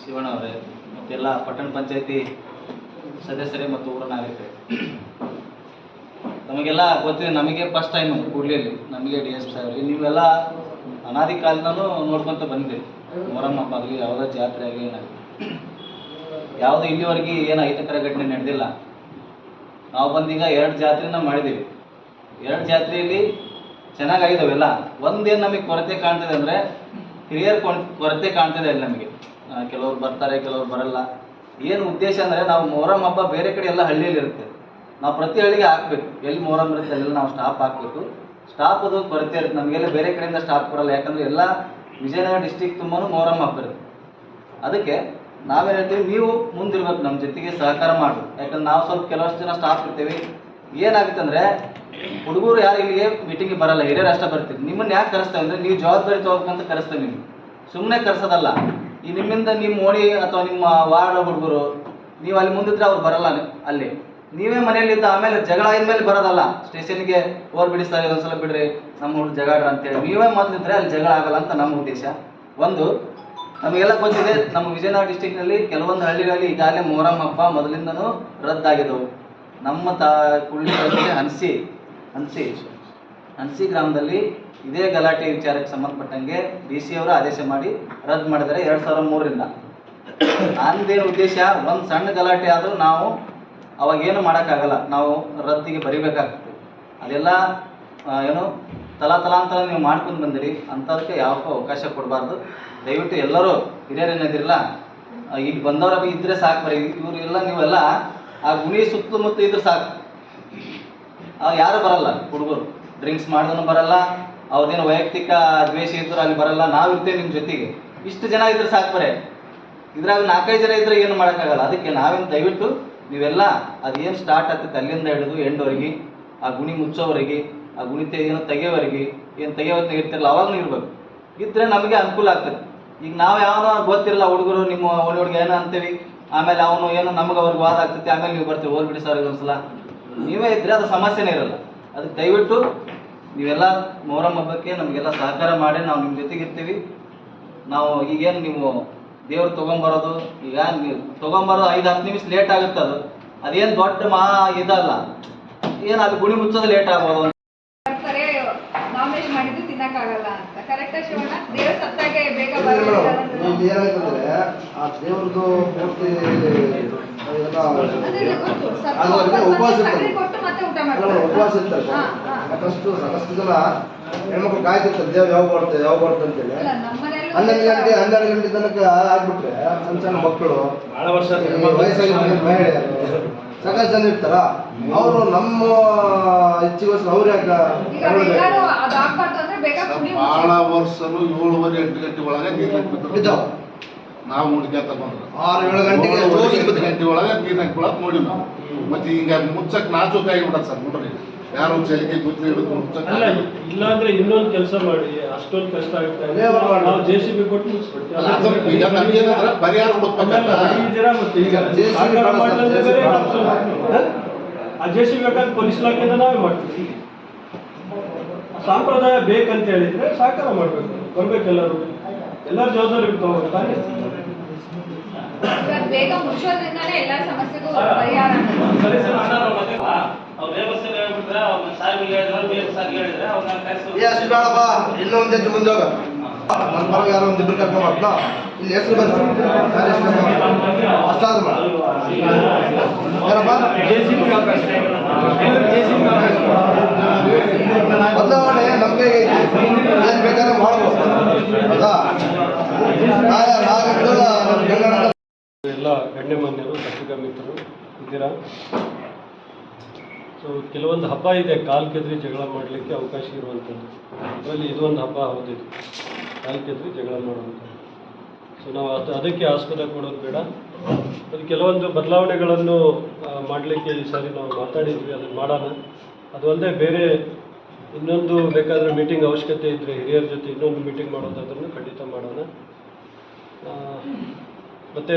ಶಿವಣ್ಣ ಅವರೇ ಮತ್ತೆಲ್ಲ ಪಟ್ಟಣ ಪಂಚಾಯತಿ ಸದಸ್ಯರೇ ಮತ್ತು ಊರ ನಾಗರಿಕರೇ. ನಮಗೆಲ್ಲ ಗೊತ್ತಿದೆ, ನಮಗೆ ಫಸ್ಟ್ ಟೈಮ್ ಕೂಡ್ಲಿಯಲ್ಲಿ, ನಮಗೆ ಡಿ ಎಸ್ ಸಾಹೇಬ್ರಿಗೆ ನೀವೆಲ್ಲ ಅನಾದಿ ಕಾಲದಲ್ಲೂ ನೋಡ್ಕೊಂತ ಬಂದಿದ್ದೀರಿ. ಮೊಹರಂ ಹಬ್ಬ ಆಗಲಿ ಯಾವುದೋ ಜಾತ್ರೆ ಆಗಲಿ ಏನಾಗಲಿ ಯಾವುದು ಇಲ್ಲಿವರೆಗೆ ಏನು ಅಹಿತಕರ ಘಟನೆ ನಡೆದಿಲ್ಲ. ನಾವು ಬಂದೀಗ ಎರಡು ಜಾತ್ರೆನ ಮಾಡಿದ್ದೀವಿ. ಎರಡು ಜಾತ್ರೆಯಲ್ಲಿ ಚೆನ್ನಾಗಾಗಿದ್ದಾವೆಲ್ಲ ಒಂದೇನು ನಮಗೆ ಕೊರತೆ ಕಾಣ್ತಿದೆ ಅಂದರೆ, ಹಿರಿಯರ್ ಕೊರತೆ ಕಾಣ್ತಿದೆ ಅಲ್ಲಿ ನಮಗೆ. ಕೆಲವ್ರು ಬರ್ತಾರೆ, ಕೆಲವ್ರು ಬರಲ್ಲ. ಏನು ಉದ್ದೇಶ ಅಂದರೆ, ನಾವು ಮೊಹರಂ ಹಬ್ಬ ಬೇರೆ ಕಡೆ ಎಲ್ಲ ಹಳ್ಳಿಯಲ್ಲಿ ಇರುತ್ತೆ ನಾವು ಪ್ರತಿ ಹಳ್ಳಿಗೆ ಹಾಕ್ಬೇಕು. ಎಲ್ಲಿ ಮೊಹರಂ ಇರುತ್ತೆ ಅಲ್ಲೆಲ್ಲ ನಾವು ಸ್ಟಾಪ್ ಹಾಕ್ಬೇಕು. ಸ್ಟಾಪ್ ಅದು ಕೊರತೆ ಇರುತ್ತೆ. ನಮಗೆಲ್ಲ ಬೇರೆ ಕಡೆಯಿಂದ ಸ್ಟಾಪ್ ಕೊಡಲ್ಲ. ಯಾಕಂದರೆ ಎಲ್ಲ ವಿಜಯನಗರ ಡಿಸ್ಟಿಕ್ ತುಂಬಾನು ಮೊಹರಂ ಹಾಕ್ಬಿರುತ್ತೆ ಅದಕ್ಕೆ ನಾವೇನು ಹೇಳ್ತೀವಿ? ನೀವು ಮುಂದಿರ್ಬೇಕು. ನಮ್ಮ ಜೊತೆಗೆ ಸಹಕಾರ ಮಾಡು ಯಾಕಂದ್ರೆ ನಾವು ಸ್ವಲ್ಪ ಕೆಲವಷ್ಟು ಜನ ಸ್ಟಾಪ್ ಇರ್ತೀವಿ. ಏನಾಗುತ್ತೆ ಅಂದರೆ ಹುಡುಗರು ಯಾರು ಇಲ್ಲಿಗೆ ಮೀಟಿಂಗಿಗೆ ಬರಲ್ಲ. ಹಿರಿಯರು ಅಷ್ಟೇ ಬರ್ತೀವಿ. ನಿಮ್ಮನ್ನ ಯಾಕೆ ಕರೆಸ್ತೇವೆ ಅಂದರೆ ನೀವು ಜವಾಬ್ದಾರಿ ತಗೋಬೇಕಂತ ಕರೆಸ್ತೇವೆ ನಿಮ್ಗೆ. ಸುಮ್ಮನೆ ಕರೆಸೋದಲ್ಲ. ಈ ನಿಮ್ಮಿಂದ ನಿಮ್ಮ ಓಣಿ ಅಥವಾ ನಿಮ್ಮ ವಾರ್ಡ್ ಹುಡುಗರು, ನೀವು ಅಲ್ಲಿ ಮುಂದಿದ್ರೆ ಅವ್ರು ಬರಲ್ಲ ಅಲ್ಲಿ. ನೀವೇ ಮನೆಯಲ್ಲಿದ್ದ ಆಮೇಲೆ ಜಗಳ ಆದ್ಮೇಲೆ ಬರೋದಲ್ಲ. ಸ್ಟೇಷನ್ಗೆ ಓರ್ ಬಿಡಿ ಸರ್ ಒಂದ್ಸಲ ಬಿಡ್ರಿ, ನಮ್ಮ ಹುಡುಗ ಜಗಳ ಅಂತೇಳಿ. ನೀವೇ ಮೊದಲಿದ್ರೆ ಅಲ್ಲಿ ಜಗಳ ಆಗಲ್ಲ ಅಂತ ನಮ್ಮ ಉದ್ದೇಶ. ಒಂದು, ನಮಗೆಲ್ಲ ಗೊತ್ತಿದೆ, ನಮ್ಮ ವಿಜಯನಗರ ಡಿಸ್ಟಿಕ್ನಲ್ಲಿ ಕೆಲವೊಂದು ಹಳ್ಳಿಗಳಲ್ಲಿ ಈಗಾಗಲೇ ಮೊಹರಂ ಹಬ್ಬ ಮೊದಲಿಂದನೂ ರದ್ದಾಗಿದ್ದವು. ನಮ್ಮ ತಾ, ಕುಳ್ಳಿ ಹನ್ಸಿ ಹನ್ಸಿ ಹನ್ಸಿ ಗ್ರಾಮದಲ್ಲಿ ಇದೇ ಗಲಾಟೆ ವಿಚಾರಕ್ಕೆ ಸಂಬಂಧಪಟ್ಟಂಗೆ ಡಿ ಸಿ ಅವರು ಆದೇಶ ಮಾಡಿ ರದ್ದು ಮಾಡಿದ್ದಾರೆ ಎರಡು ಸಾವಿರದ ಮೂರರಿಂದ. ಅಂದೇನು ಉದ್ದೇಶ, ಒಂದು ಸಣ್ಣ ಗಲಾಟೆ ಆದರೂ ನಾವು ಅವಾಗ ಏನು ಮಾಡೋಕ್ಕಾಗಲ್ಲ. ನಾವು ರದ್ದಿಗೆ ಬರಿಬೇಕಾಗ್ತದೆ. ಅದೆಲ್ಲ ಏನು, ತಲಾ ತಲಾಂತರ ನೀವು ಮಾಡ್ಕೊಂಡು ಬಂದಿರಿ ಅಂಥದಕ್ಕೆ ಯಾವಕ್ಕೂ ಅವಕಾಶ ಕೊಡಬಾರ್ದು. ದಯವಿಟ್ಟು ಎಲ್ಲರೂ ಹಿರಿಯರು ಇಲ್ಲಿ ಈಗ ಬಂದವರ ಇದ್ರೆ ಸಾಕು ಬರೀ. ಇವರು ಎಲ್ಲ ನೀವೆಲ್ಲ, ಆ ಗುಣಿ ಸುತ್ತಮುತ್ತ ಇದ್ರೆ ಸಾಕು. ಯಾರು ಬರಲ್ಲ, ಹುಡುಗರು. ಡ್ರಿಂಕ್ಸ್ ಮಾಡಿದ್ರು ಬರಲ್ಲ ಅವ್ರದ್ದೇನು ವೈಯಕ್ತಿಕ ದ್ವೇಷ ಇದ್ರು ಅಲ್ಲಿ ಬರಲ್ಲ, ನಾವು ಇರ್ತೇವೆ ನಿಮ್ಮ ಜೊತೆಗೆ. ಇಷ್ಟು ಜನ ಇದ್ರೆ ಸಾಕು ಬರೇ. ಇದ್ರಾಗ ನಾಲ್ಕೈದು ಜನ ಇದ್ರೆ ಏನು ಮಾಡೋಕ್ಕಾಗಲ್ಲ. ಅದಕ್ಕೆ ನಾವೇನು ದಯವಿಟ್ಟು ನೀವೆಲ್ಲ ಅದೇನು ಸ್ಟಾರ್ಟ್ ಆಗ್ತೈತೆ ಅಲ್ಲಿಂದ ಹಿಡಿದು ಎಂಡ್ವರೆಗೆ, ಆ ಗುಣಿ ಮುಚ್ಚೋವರೆಗೆ, ಆ ಗುಣಿ ತೆ ಏನೋ ತೆಗೆಯೋವರೆಗೆ, ಏನು ತೆಗೆಯೋತ್ನಾಗ ಇರ್ತಿರಲ್ಲ ಅವಾಗ ಇರ್ಬೇಕು. ಇದ್ರೆ ನಮಗೆ ಅನುಕೂಲ ಆಗ್ತದೆ ಈಗ ನಾವು ಯಾವನೋ ಗೊತ್ತಿರಲ್ಲ ಹುಡುಗರು, ನಿಮ್ಮ ಒಳ್ಳೆ ಹುಡುಗ ಏನೋ ಅಂತೀವಿ, ಆಮೇಲೆ ಅವನು ಏನೋ ನಮಗೆ ಅವ್ರಿಗೆ ವಾದ ಆಗ್ತೈತಿ, ಆಮೇಲೆ ನೀವು ಬರ್ತೀವಿ, ಹೋಗ್ಬಿಡಿ ಸರ್ ಒಂದ್ಸಲ. ನೀವೇ ಇದ್ರೆ ಅದು ಸಮಸ್ಯೆನೇ ಇರಲ್ಲ. ಅದಕ್ಕೆ ದಯವಿಟ್ಟು ನೀವೆಲ್ಲ ಮೊಹರಂ ಹಬ್ಬಕ್ಕೆ ನಮಗೆಲ್ಲ ಸಹಕಾರ ಮಾಡಿ, ನಾವು ನಿಮ್ಮ ಜೊತೆಗಿರ್ತೀವಿ. ನಾವು ಈಗೇನು ನೀವು ದೇವ್ರು ತೊಗೊಂಬರೋದು ಈಗ ನೀವು ತೊಗೊಂಬರೋದು ಐದು ಹತ್ತು ನಿಮಿಷ ಲೇಟ್ ಆಗುತ್ತೆ ಅದು. ಅದೇನು ದೊಡ್ಡ ಮಾ ಇದಲ್ಲ. ಏನು ಅದು ಗುಳಿ ಮುಚ್ಚೋದು ಲೇಟ್ ಆಗ್ಬೋದು ಬರ್ತಾರೆ ನಾನ್ ವೆಜ್ ಮಾಡಿದ್ದು ತಿನ್ನಕ್ಕಾಗಲ್ಲ ಅಂತ. ಕರೆಕ್ಟಾ ಶಿವಣ್ಣ? ದೇವ್ರ ಸತ್ತಾಗೆ ಬೇಗ ಆ ದೇವ್ರದ್ದು ಪೂರ್ತಿ ಉಪವಾಸ ಬಂದು ಇರ್ತಾರೆ. ಕೊಟ್ಟು ಮತ್ತೆ ಊಟ ಮಾಡ್ತಾರೆ. ಉಪವಾಸ ಇರ್ತಾರೆ. ಸಾಕಷ್ಟು ಸಾಕಷ್ಟು ಜನ ಹೆಣ್ಮಕ್ಳು ಕಾಯ್ತಿರ್ತಾರೆ ದೇವ್ ಯಾವ ಬರ್ತದೆ ಯಾವ ಬರ್ತಂತೇಳಿ ಹನ್ನೊಂದು ಗಂಟೆ ಹನ್ನೆರಡು ಗಂಟೆ ತನಕ ಆಗ್ಬಿಟ್ರೆ ಸಣ್ಣ ಸಣ್ಣ ಮಕ್ಕಳು. ಬಹಳ ವರ್ಷ ವಯಸ್ಸಾಗಿ ಮಹಿಳೆಯರು ಜನ ಇರ್ತಾರ? ಅವರು ನಮ್ಮ ಹೆಚ್ಚಿಗೋಸ್ಕರ ಅವ್ರು ಯಾಕೆ ಬಹಳ ವರ್ಷನು ಏಳುವರೆ ಎಂಟು ಗಂಟೆ ಒಳಗೆ ನೀರು ಬಿದ್ದು ಬಿದ್ದಾವ ನಾವು ಹುಡುಕ್ಯಾತ ಬಂದ್ರು ಆರು ಏಳು ಗಂಟೆಗೆ. ಗಂಟೆ ಒಳಗೆ ನೀರು ಹಾಕ್ಕೊಳಕ್ ನೋಡಿ ನಾವು ಮತ್ತೆ ಈಗ ಮುಚ್ಚಕ್ ಆಗಿ ಆಗಿಬಿಡತ್ ಸರ್ ನೋಡ್ರಿ. ಯಾರು ಚಲಿಗೆ ಗುದ್ದಿ ಅಲ್ಲ ಇಲ್ಲ ಅಂದ್ರೆ ಇನ್ನೊಂದು ಕೆಲಸ ಮಾಡಿ ಅಷ್ಟೊಂದು ಕಷ್ಟ ಆಗುತ್ತೆ ಅದೇ ಮಾಡಿ. ನಾವು ಜೆ ಸಿ ಬಿ ಕೊಟ್ಟು ನಮ್ಗೇನಂದ್ರೆ ಪರಿಹಾರ ಮತ್ತೆ? ಈಗ ಆ ಜೆ ಸಿ ಬೇಕಾದ್ರೆ ಪೊಲೀಸ್ ಇಲಾಖೆಯಿಂದ ನಾವೇ ಮಾಡ್ತೀವಿ. ಸಾಂಪ್ರದಾಯ ಬೇಕಂತ ಹೇಳಿದ್ರೆ ಸಹಕಾರ ಮಾಡ್ಬೇಕು. ಬರ್ಬೇಕೆಲ್ಲರೂ ಎಲ್ಲರ. ಜವಾಬ್ದಾರಿ ತಗೋಬೇಕು ತಾನೇ. ಬೇಗ ಮುಚ್ಚೋದ್ರಿಂದಾನೇ ಎಲ್ಲಾ ಸಮಸ್ಯೆಗೂ ಪರಿಹಾರ ಆಗುತ್ತೆ. ಸರಿ ಸರ್ ಅಣ್ಣ ಅವ್ರು ವ್ಯವಸ್ಥೆ ಹೇಳ್ಬಿಟ್ರೆ ಅವ್ನ ಸಾಹೇಬ್ರಿಗೆ ಹೇಳಿದ್ರೆ ಬೇರೆ ಸಾರ್ ಹೇಳಿದ್ರೆ ಅವ್ರನ್ನ ಕರೆಸಿ ಏ ಅಷ್ಟು ಬೇಡಪ್ಪ ಇನ್ನೊಂದು ಹೆಜ್ಜೆ ಮುಂದೆ ಹೋಗ. ನನ್ನ ಪರವಾಗಿ ಯಾರೋ ಒಂದು ಇಬ್ಬರು ಕರ್ಕೊಂಡು ಬರ್ತಾ ಇಲ್ಲಿ ಹೆಸರು ಬರ್ತೀನಿ ಅಷ್ಟಾದ್ರು ಮಾಡಿ. ಯಾರಪ್ಪ? ಬದಲಾವಣೆ ನಮಗೆ ಏನು ಬೇಕಾದ್ರೆ ಮಾಡ್ಬೋದು. ಹೌದಾ? ಎಲ್ಲ ಗಣ್ಯಮಾನ್ಯರು ಪತ್ರಿಕಾ ಮಿತ್ರರು ಇದ್ದೀರಾ? ಸೊ ಕೆಲವೊಂದು ಹಬ್ಬ ಇದೆ, ಕಾಲು ಕೆದ್ರಿ ಜಗಳ ಮಾಡಲಿಕ್ಕೆ ಅವಕಾಶ ಇರುವಂಥದ್ದು ಅದರಲ್ಲಿ ಇದೊಂದು ಹಬ್ಬ ಹೌದಿದೆ, ಕಾಲು ಕೆದ್ರಿ ಜಗಳ ಮಾಡುವಂಥದ್ದು ಸೊ ನಾವು ಅದು, ಅದಕ್ಕೆ ಆಸ್ಪದ ಕೊಡೋದು ಬೇಡ. ಅದು ಕೆಲವೊಂದು ಬದಲಾವಣೆಗಳನ್ನು ಮಾಡಲಿಕ್ಕೆ ಈ ಸಾರಿ ನಾವು ಮಾತಾಡಿದ್ವಿ, ಅದನ್ನು ಮಾಡೋಣ. ಅದು ಅಲ್ಲದೆ ಬೇರೆ ಇನ್ನೊಂದು ಬೇಕಾದರೆ ಮೀಟಿಂಗ್ ಅವಶ್ಯಕತೆ ಇದ್ದರೆ ಹಿರಿಯರ ಜೊತೆ ಇನ್ನೊಂದು ಮೀಟಿಂಗ್ ಮಾಡೋದಾದ್ರೂ ಖಂಡಿತ ಮಾಡೋಣ. ಮತ್ತು ಮತ್ತೆ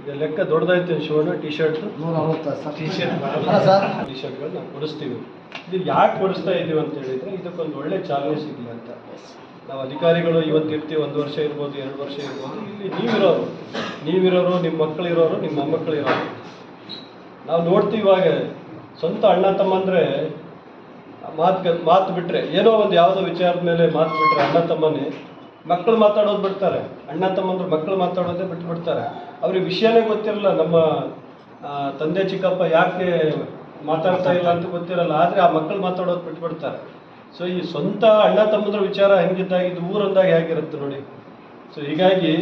ಈಗ ಲೆಕ್ಕ ದೊಡ್ಡದಾಯ್ತು ಶಿವಣ್ಣ ಟಿ ಶರ್ಟ್ ನೂರ ಅರವತ್ತು ಸರ್. ಟಿ ಶರ್ಟ್ ಟಿ ಶರ್ಟ್ಗಳು ನಾವು ಕೊಡಿಸ್ತೀವಿ. ಇದು ಯಾಕೆ ಕೊಡಿಸ್ತಾ ಇದ್ದೀವಿ ಅಂತ ಹೇಳಿದ್ರೆ ಇದಕ್ಕೊಂದು ಒಳ್ಳೆ ಚಾಲೆಂಜ್ ಸಿಗಲಿ ಅಂತ. ನಾವು ಅಧಿಕಾರಿಗಳು ಇವತ್ತು ಇರ್ತೀವಿ ಒಂದು ವರ್ಷ ಇರ್ಬೋದು ಎರಡು ವರ್ಷ ಇರ್ಬೋದು. ಇಲ್ಲಿ ನೀವಿರೋರು ನೀವಿರೋರು ನಿಮ್ಮ ಮಕ್ಕಳಿರೋರು ನಿಮ್ಮ ಮೊಮ್ಮಕ್ಕಳಿರೋರು. ನಾವು ನೋಡ್ತೀವಿ ಇವಾಗ ಸ್ವಂತ ಅಣ್ಣ ತಮ್ಮಂದ್ರೆ ಮಾತು ಮಾತು ಬಿಟ್ಟರೆ ಏನೋ ಒಂದು ಯಾವುದೋ ವಿಚಾರದ ಮೇಲೆ ಮಾತು ಬಿಟ್ಟರೆ ಅಣ್ಣ ತಮ್ಮನೇ. ಮಕ್ಕಳು ಮಾತಾಡೋದು ಬಿಡ್ತಾರೆ. ಅಣ್ಣ ತಮ್ಮಂದ್ರು ಮಕ್ಕಳು ಮಾತಾಡೋದೇ ಬಿಟ್ಟು ಬಿಡ್ತಾರೆ ಅವ್ರಿಗೆ ವಿಷಯನೇ ಗೊತ್ತಿರಲ್ಲ, ನಮ್ಮ ತಂದೆ ಚಿಕ್ಕಪ್ಪ ಯಾಕೆ ಮಾತಾಡ್ತಾ ಇಲ್ಲ ಅಂತ ಗೊತ್ತಿರಲ್ಲ, ಆದರೆ ಆ ಮಕ್ಕಳು ಮಾತಾಡೋದು ಬಿಟ್ಟು ಬಿಡ್ತಾರೆ ಸೊ ಈ ಸ್ವಂತ ಅಣ್ಣ ತಮ್ಮಂದ್ರ ವಿಚಾರ ಹೆಂಗಿದ್ದಾಗ ಇದು ಊರಂದಾಗ ಹೇಗಿರುತ್ತೆ ನೋಡಿ. ಸೊ ಹೀಗಾಗಿ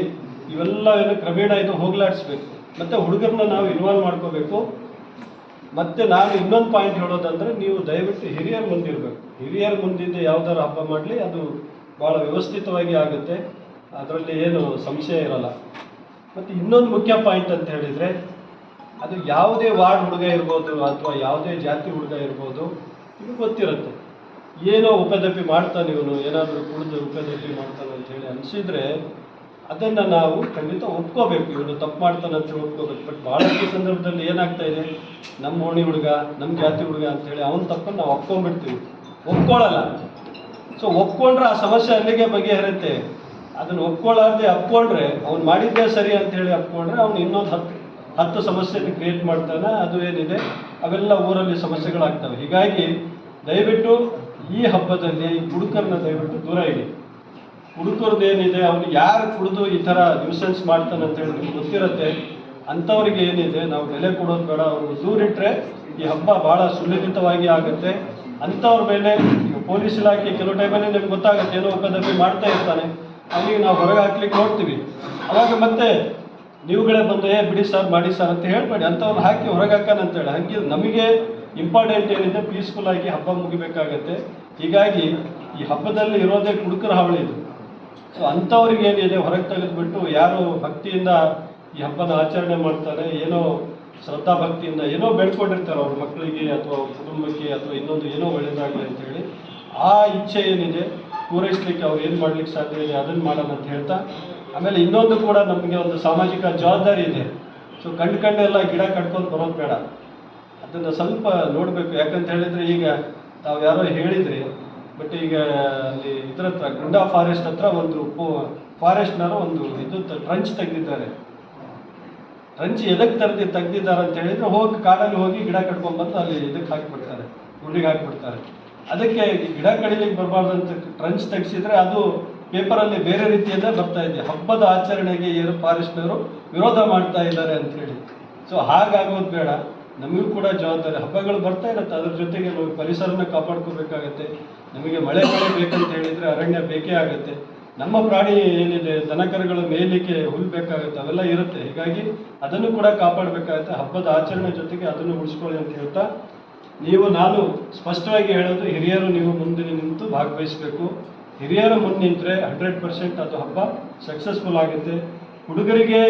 ಇವೆಲ್ಲ ಏನು ಕ್ರಮೇಣ ಇದು ಹೋಗ್ಲಾಡಿಸ್ಬೇಕು. ಮತ್ತು ಹುಡುಗರನ್ನ ನಾವು ಇನ್ವಾಲ್ವ್ ಮಾಡ್ಕೋಬೇಕು. ಮತ್ತೆ ನಾನು ಇನ್ನೊಂದು ಪಾಯಿಂಟ್ ಹೇಳೋದಂದರೆ ನೀವು ದಯವಿಟ್ಟು ಹಿರಿಯರ ಮುಂದಿರಬೇಕು. ಹಿರಿಯರ ಮುಂದಿದ್ದು ಯಾವ್ದಾರು ಹಬ್ಬ ಮಾಡಲಿ, ಅದು ಭಾಳ ವ್ಯವಸ್ಥಿತವಾಗಿ ಆಗುತ್ತೆ. ಅದರಲ್ಲಿ ಏನು ಸಂಶಯ ಇರಲ್ಲ. ಮತ್ತು ಇನ್ನೊಂದು ಮುಖ್ಯ ಪಾಯಿಂಟ್ ಅಂತ ಹೇಳಿದರೆ, ಅದು ಯಾವುದೇ ವಾರ್ಡ್ ಹುಡುಗ ಇರ್ಬೋದು ಅಥವಾ ಯಾವುದೇ ಜಾತಿ ಹುಡುಗ ಇರ್ಬೋದು ಇದು ಗೊತ್ತಿರುತ್ತೆ. ಏನೋ ಉಪದಪ್ಪಿ ಮಾಡ್ತಾನೆ ಇವನು, ಏನಾದರೂ ಕುಡಿದು ಉಪದಪ್ಪಿ ಮಾಡ್ತಾನೆ ಅಂತ ಹೇಳಿ ಅನಿಸಿದ್ರೆ, ಅದನ್ನು ನಾವು ಖಂಡಿತ ಒಪ್ಕೋಬೇಕು. ಇವನು ತಪ್ಪು ಮಾಡ್ತಾನೆ ಅಂತ ಒಪ್ಕೋಬೇಕು. ಬಟ್ ಭಾಳಷ್ಟು ಸಂದರ್ಭದಲ್ಲಿ ಏನಾಗ್ತಾ ಇದೆ, ನಮ್ಮ ಓಣಿ ಹುಡುಗ, ನಮ್ಮ ಜಾತಿ ಹುಡುಗ ಅಂತ ಹೇಳಿ ಅವನ ತಪ್ಪನ್ನು ನಾವು ಒಪ್ಕೊಂಡ್ಬಿಡ್ತೀವಿ. ಒಪ್ಕೊಳ್ಳಲ್ಲ. ಸೊ ಒಪ್ಕೊಂಡ್ರೆ ಆ ಸಮಸ್ಯೆ ಅಲ್ಲಿಗೆ ಬಗೆಹರುತ್ತೆ. ಅದನ್ನು ಒಪ್ಕೊಳ್ಳಾರ್ದೆ ಅಪ್ಕೊಂಡ್ರೆ, ಅವ್ನು ಮಾಡಿದ್ದೇ ಸರಿ ಅಂತ ಹೇಳಿ ಅಪ್ಕೊಂಡ್ರೆ ಅವ್ನು ಇನ್ನೊಂದು ಹತ್ತು ಹತ್ತು ಸಮಸ್ಯೆನ ಕ್ರಿಯೇಟ್ ಮಾಡ್ತಾನೆ, ಅದು ಏನಿದೆ, ಅವೆಲ್ಲ ಊರಲ್ಲಿ ಸಮಸ್ಯೆಗಳಾಗ್ತವೆ. ಹೀಗಾಗಿ ದಯವಿಟ್ಟು ಈ ಹಬ್ಬದಲ್ಲಿ ಹುಡುಕರನ್ನ ದಯವಿಟ್ಟು ದೂರ ಇಡಿ. ಹುಡುಕರದ್ದು ಏನಿದೆ, ಅವನು ಯಾರು ಕುಡಿದು ಈ ಥರ ನ್ಯೂಸೆನ್ಸ್ ಮಾಡ್ತಾನೆ ಅಂತ ಹೇಳಿ ನಿಮ್ಗೆ ಗೊತ್ತಿರುತ್ತೆ, ಅಂಥವ್ರಿಗೆ ಏನಿದೆ, ನಾವು ಬೆಲೆ ಕೊಡೋದು ಬೇಡ. ಅವ್ರಿಗೆ ದೂರಿಟ್ರೆ ಈ ಹಬ್ಬ ಭಾಳ ಸುಲಲಿತವಾಗಿ ಆಗುತ್ತೆ. ಅಂಥವ್ರ ಮೇಲೆ ಪೊಲೀಸ್ ಇಲಾಖೆ ಕೆಲವು ಟೈಮಲ್ಲಿ ನಿಮ್ಗೆ ಗೊತ್ತಾಗುತ್ತೆ ಏನೋ ಉಪದಪ್ಪಿ ಮಾಡ್ತಾ ಇರ್ತಾನೆ. ಅಲ್ಲಿಗೆ ನಾವು ಹೊರಗೆ ಹಾಕ್ಲಿಕ್ಕೆ ನೋಡ್ತೀವಿ. ಅವಾಗ ಮತ್ತೆ ನೀವುಗಳೇ ಬಂದು, ಏ, ಬಿಡಿ ಸರ್, ಮಾಡಿ ಸರ್ ಅಂತ ಹೇಳ್ಬೇಡಿ. ಅಂಥವ್ರು ಹಾಕಿ ಹೊರಗೆ ಹಾಕೋಣ ಅಂತೇಳಿ ಹಾಗೆ ನಮಗೆ ಇಂಪಾರ್ಟೆಂಟ್ ಏನಿದೆ ಪೀಸ್ಫುಲ್ ಆಗಿ ಹಬ್ಬ ಮುಗಿಬೇಕಾಗತ್ತೆ. ಹೀಗಾಗಿ ಈ ಹಬ್ಬದಲ್ಲಿ ಇರೋದೇ ಕುಡುಕರ ಹಾವಳಿ ಇದು. ಸೊ ಅಂಥವ್ರಿಗೆ ಏನಿದೆ, ಹೊರಗೆ ತೆಗೆದುಬಿಟ್ಟು ಯಾರು ಭಕ್ತಿಯಿಂದ ಈ ಹಬ್ಬದ ಆಚರಣೆ ಮಾಡ್ತಾರೆ, ಏನೋ ಶ್ರದ್ಧಾ ಭಕ್ತಿಯಿಂದ ಏನೋ ಬೆಳ್ಕೊಂಡಿರ್ತಾರೆ ಅವ್ರ ಮಕ್ಕಳಿಗೆ ಅಥವಾ ಕುಟುಂಬಕ್ಕೆ ಅಥವಾ ಇನ್ನೊಂದು ಏನೋ ಒಳ್ಳೇದಾಗಲಿ ಅಂತ ಹೇಳಿ ಆ ಇಚ್ಛೆ ಏನಿದೆ ಪೂರೈಸಲಿಕ್ಕೆ ಅವ್ರು ಏನು ಮಾಡ್ಲಿಕ್ಕೆ ಸಾಧ್ಯ ಇದೆ ಅದನ್ನು ಮಾಡೋಣ ಅಂತ ಹೇಳ್ತಾ, ಆಮೇಲೆ ಇನ್ನೊಂದು ಕೂಡ ನಮಗೆ ಒಂದು ಸಾಮಾಜಿಕ ಜವಾಬ್ದಾರಿ ಇದೆ. ಸೊ ಕಂಡು ಕಂಡೆಲ್ಲ ಗಿಡ ಕಟ್ಕೊಂಡು ಬರೋದು ಬೇಡ. ಅದನ್ನು ಸ್ವಲ್ಪ ನೋಡಬೇಕು. ಯಾಕಂತ ಹೇಳಿದರೆ ಈಗ ತಾವು ಯಾರೋ ಹೇಳಿದ್ರಿ, ಬಟ್ ಈಗ ಅಲ್ಲಿ ಇದ್ರ ಹತ್ರ, ಗುಂಡಾ ಫಾರೆಸ್ಟ್ ಹತ್ರ ಒಂದು ಫಾರೆಸ್ಟ್ನವರು ಒಂದು ಇದು ಟ್ರಂಚ್ ತೆಗೆದಿದ್ದಾರೆ. ಟ್ರಂಚ್ ಎದಕ್ಕೆ ತರದಿ ತೆಗ್ದಿದ್ದಾರೆ ಅಂತ ಹೇಳಿದ್ರೆ ಹೋಗಿ ಕಾಡಲ್ಲಿ ಹೋಗಿ ಗಿಡ ಕಟ್ಕೊಂಡ್ಬಂದು ಅಲ್ಲಿ ಇದಕ್ಕೆ ಹಾಕಿಬಿಡ್ತಾರೆ. ಗುಂಡಿಗೆ ಹಾಕಿಬಿಡ್ತಾರೆ. ಅದಕ್ಕೆ ಗಿಡ ಕಡಿಲಿಕ್ಕೆ ಬರಬಾರ್ದು ಅಂತ ಟ್ರಂಚ್ ತೆಗೆಸಿದ್ರೆ ಅದು ಪೇಪರಲ್ಲಿ ಬೇರೆ ರೀತಿಯಿಂದ ಬರ್ತಾ ಇದೆ. ಹಬ್ಬದ ಆಚರಣೆಗೆ ಏನು ಫಾರೆಸ್ಟ್ನವರು ವಿರೋಧ ಮಾಡ್ತಾ ಇದ್ದಾರೆ ಅಂತ ಹೇಳಿ. ಸೊ ಹಾಗಾಗೋದು ಬೇಡ. ನಮಗೂ ಕೂಡ ಜವಾಬ್ದಾರಿ. ಹಬ್ಬಗಳು ಬರ್ತಾ ಇರುತ್ತೆ. ಅದ್ರ ಜೊತೆಗೆ ನಾವು ಪರಿಸರನ ಕಾಪಾಡ್ಕೋಬೇಕಾಗತ್ತೆ. ನಮಗೆ ಮಳೆ ಬೆಳೆ ಬೇಕಂತ ಹೇಳಿದರೆ ಅರಣ್ಯ ಬೇಕೇ ಆಗುತ್ತೆ. ನಮ್ಮ ಪ್ರಾಣಿ ಏನಿದೆ, ದನಕರುಗಳು ಮೇಯಲಿಕ್ಕೆ ಹುಲ್ಲು ಬೇಕಾಗುತ್ತೆ, ಅವೆಲ್ಲ ಇರುತ್ತೆ. ಹೀಗಾಗಿ ಅದನ್ನು ಕೂಡ ಕಾಪಾಡಬೇಕಾಗುತ್ತೆ. ಹಬ್ಬದ ಆಚರಣೆ ಜೊತೆಗೆ ಅದನ್ನು ಉಳಿಸ್ಕೊಳ್ಳಿ ಅಂತ ಹೇಳ್ತಾ ನೀವು ನಾನು ಸ್ಪಷ್ಟವಾಗಿ ಹೇಳೋದು ಹಿರಿಯರು ನೀವು ಮುಂದೆ ನಿಂತು ಭಾಗವಹಿಸಬೇಕು. ಹಿರಿಯರು ಮುಂದೆ ನಿಂತರೆ ಹಂಡ್ರೆಡ್ ಪರ್ಸೆಂಟ್ ಅದು ಹಬ್ಬ ಸಕ್ಸಸ್ಫುಲ್ ಆಗುತ್ತೆ. ಹುಡುಗರಿಗೆ